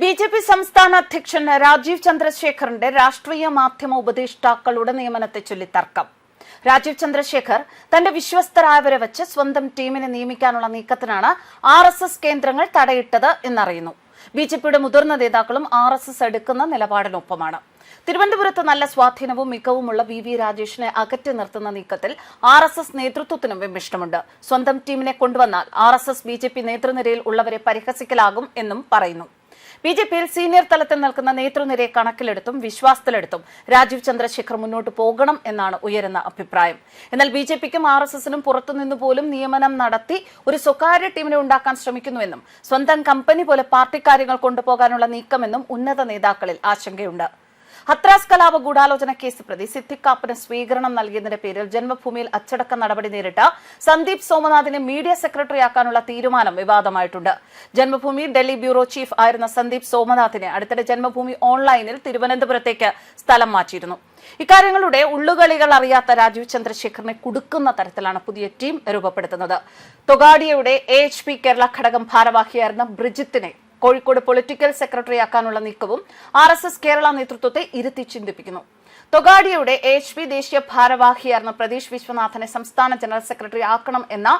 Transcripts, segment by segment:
B J P സംസ്ഥാന അധ്യക്ഷൻ രാജീവ് ചന്ദ്രശേഖറിന്റെ രാഷ്ട്രീയ മാധ്യമ ഉപദേഷ്ടാക്കളുടെ നിയമനത്തെ ചൊല്ലി തർക്കം. രാജീവ് ചന്ദ്രശേഖർ തന്റെ വിശ്വസ്തരായവരെ വെച്ച് സ്വന്തം ടീമിനെ നിയമിക്കാനുള്ള നീക്കത്തിനാണ് ആർ എസ് എസ് കേന്ദ്രങ്ങൾ തടയിട്ടത് എന്നറിയുന്നു. ബി ജെ പിയുടെ മുതിർന്ന നേതാക്കളും ആർ എസ് എസ് എടുക്കുന്ന നിലപാടിനൊപ്പമാണ്. തിരുവനന്തപുരത്ത് നല്ല സ്വാധീനവും മികവുമുള്ള വി വി രാജേഷിനെ അകറ്റി നിർത്തുന്ന നീക്കത്തിൽ ആർ എസ് എസ് നേതൃത്വത്തിനും വിമിഷ്ടമുണ്ട് സ്വന്തം ടീമിനെ കൊണ്ടുവന്നാൽ R S S B J P നേതൃനിരയിൽ ഉള്ളവരെ പരിഹസിക്കലാകും എന്നും പറയുന്നു. ബി ജെ പിയിൽ സീനിയർ തലത്തിൽ നിൽക്കുന്ന നേതൃനിരയെ കണക്കിലെടുത്തും വിശ്വാസത്തിലെടുത്തും രാജീവ് ചന്ദ്രശേഖർ മുന്നോട്ട് പോകണം എന്നാണ് ഉയരുന്ന അഭിപ്രായം. എന്നാൽ ബി ജെ പിക്കും ആർ എസ് എസിനും പുറത്തുനിന്ന് പോലും നിയമനം നടത്തി ഒരു സ്വകാര്യ ടീമിനെ ഉണ്ടാക്കാൻ ശ്രമിക്കുന്നുവെന്നും സ്വന്തം കമ്പനി പോലെ പാർട്ടി കാര്യങ്ങൾ കൊണ്ടുപോകാനുള്ള നീക്കമെന്നും ഉന്നത നേതാക്കളിൽ ആശങ്കയുണ്ട്. ഹത്രാസ് കലാപ ഗൂഢാലോചന കേസ് പ്രതി സിദ്ധിക്കാപ്പിന് സ്വീകരണം നൽകിയതിന്റെ പേരിൽ ജന്മഭൂമിയിൽ അച്ചടക്ക നടപടി നേരിട്ട സന്ദീപ് സോമനാഥിനെ മീഡിയ സെക്രട്ടറിയാക്കാനുള്ള തീരുമാനം വിവാദമായിട്ടുണ്ട്. ജന്മഭൂമി ഡൽഹി ബ്യൂറോ ചീഫ് ആയിരുന്ന സന്ദീപ് സോമനാഥിനെ അടുത്തിടെ ജന്മഭൂമി ഓൺലൈനിൽ തിരുവനന്തപുരത്തേക്ക് സ്ഥലം മാറ്റിയിരുന്നു. ഇക്കാര്യങ്ങളുടെ ഉള്ളുകളികൾ അറിയാത്ത രാജീവ് ചന്ദ്രശേഖറിനെ കുടുക്കുന്ന തരത്തിലാണ് പുതിയ ടീം രൂപപ്പെടുത്തുന്നത്. തൊഗാഡിയയുടെ എ കേരള ഘടകം ഭാരവാഹിയായിരുന്ന ബ്രിജിത്തിനെ കോഴിക്കോട് പൊളിറ്റിക്കൽ സെക്രട്ടറി ആക്കാനുള്ള നീക്കവും ആർ എസ് എസ് കേരള നേതൃത്വത്തെ ഇരുത്തി ചിന്തിപ്പിക്കുന്നു. തൊഗാഡിയയുടെ എച്ച് പി ദേശീയ ഭാരവാഹിയായിരുന്ന പ്രതീഷ് വിശ്വനാഥനെ സംസ്ഥാന ജനറൽ സെക്രട്ടറി ആക്കണം എന്ന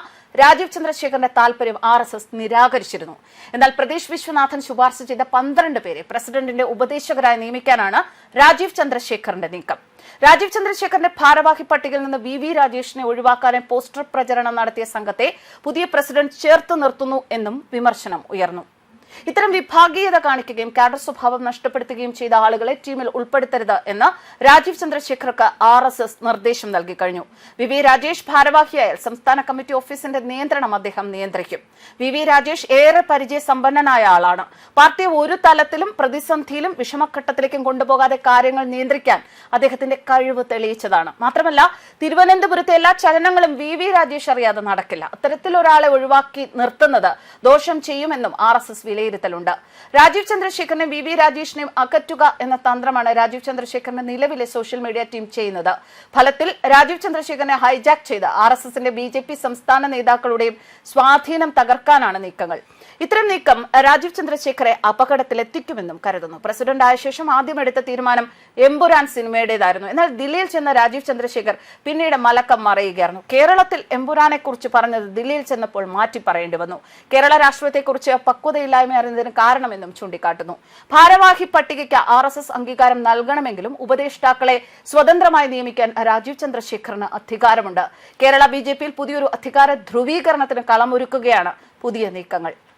രാജീവ് ചന്ദ്രശേഖരന്റെ താൽപര്യം ആർ എസ് എസ് നിരാകരിച്ചിരുന്നു. എന്നാൽ പ്രതീഷ് വിശ്വനാഥൻ ശുപാർശ ചെയ്ത പന്ത്രണ്ട് പേരെ പ്രസിഡന്റിന്റെ ഉപദേശകരായി നിയമിക്കാനാണ് രാജീവ് ചന്ദ്രശേഖറിന്റെ നീക്കം. രാജീവ് ചന്ദ്രശേഖറിന്റെ ഭാരവാഹി പട്ടികയിൽ നിന്ന് വി വി രാജേഷിനെ ഒഴിവാക്കാനും പോസ്റ്റർ പ്രചരണം നടത്തിയ സംഘത്തെ പുതിയ പ്രസിഡന്റ് ചേർത്ത് നിർത്തുന്നു എന്നും വിമർശനം ഉയർന്നു. ഇത്തരം വിഭാഗീയത കാണിക്കുകയും കാഡർ സ്വഭാവം നഷ്ടപ്പെടുത്തുകയും ചെയ്ത ആളുകളെ ടീമിൽ ഉൾപ്പെടുത്തരുത് എന്ന് രാജീവ് ചന്ദ്രശേഖർക്ക് ആർ എസ് എസ് നിർദ്ദേശം നൽകി കഴിഞ്ഞു. വി വി രാജേഷ് ഭാരവാഹിയായാൽ സംസ്ഥാന കമ്മിറ്റി ഓഫീസിന്റെ നിയന്ത്രണം അദ്ദേഹം നിയന്ത്രിക്കും. വി വി രാജേഷ് ഏറെ പരിചയസമ്പന്നനായ ആളാണ്. പാർട്ടിയെ ഒരു തലത്തിലും പ്രതിസന്ധിയിലും വിഷമഘട്ടത്തിലേക്കും കൊണ്ടുപോകാതെ കാര്യങ്ങൾ നിയന്ത്രിക്കാൻ അദ്ദേഹത്തിന്റെ കഴിവ് തെളിയിച്ചതാണ്. മാത്രമല്ല തിരുവനന്തപുരത്തെ എല്ലാ ചലനങ്ങളും വി വി രാജേഷ് അറിയാതെ നടക്കില്ല. അത്തരത്തിലൊരാളെ ഒഴിവാക്കി നിർത്തുന്നത് ദോഷം ചെയ്യുമെന്നും ആർ എസ് എസ് വിലയിരുത്തലുണ്ട്. രാജീവ് ചന്ദ്രശേഖരനെ വി വി രാജേഷിനെയും അകറ്റുക എന്ന തന്ത്രമാണ് രാജീവ് ചന്ദ്രശേഖരന്റെ നിലവിലെ സോഷ്യൽ മീഡിയ ടീം ചെയ്യുന്നത്. ഫലത്തിൽ രാജീവ് ചന്ദ്രശേഖരനെ ഹൈജാക്ക് ചെയ്ത് ആർ എസ് എസിന്റെ ബി ജെ പി സംസ്ഥാന നേതാക്കളുടെയും സ്വാധീനം തകർക്കാനാണ് നീക്കങ്ങൾ. ഇത്തരം നീക്കം രാജീവ് ചന്ദ്രശേഖരെ അപകടത്തിലെത്തിക്കുമെന്നും കരുതുന്നു. പ്രസിഡന്റ് ആയ ശേഷം ആദ്യം എടുത്ത തീരുമാനം എമ്പുരാൻ സിനിമയുടേതായിരുന്നു. എന്നാൽ ദില്ലിയിൽ ചെന്ന രാജീവ് ചന്ദ്രശേഖർ പിന്നീട് മലക്കം മറയുകയായിരുന്നു കേരളത്തിൽ എമ്പുരാനെ കുറിച്ച് പറഞ്ഞത് ദില്ലിയിൽ ചെന്നപ്പോൾ മാറ്റി പറയേണ്ടി വന്നു. കേരള രാഷ്ട്രീയത്തെക്കുറിച്ച് പക്വതയില്ലായ്മ അറിയുന്നതിന് കാരണമെന്നും ചൂണ്ടിക്കാട്ടുന്നു. ഭാരവാഹി പട്ടികയ്ക്ക് ആർ എസ് എസ് അംഗീകാരം നൽകണമെങ്കിലും ഉപദേഷ്ടാക്കളെ സ്വതന്ത്രമായി നിയമിക്കാൻ രാജീവ് ചന്ദ്രശേഖറിന് അധികാരമുണ്ട്. കേരള ബി ജെ പിയിൽ പുതിയൊരു അധികാര ധ്രുവീകരണത്തിന് കളമൊരുക്കുകയാണ് പുതിയ നീക്കങ്ങൾ.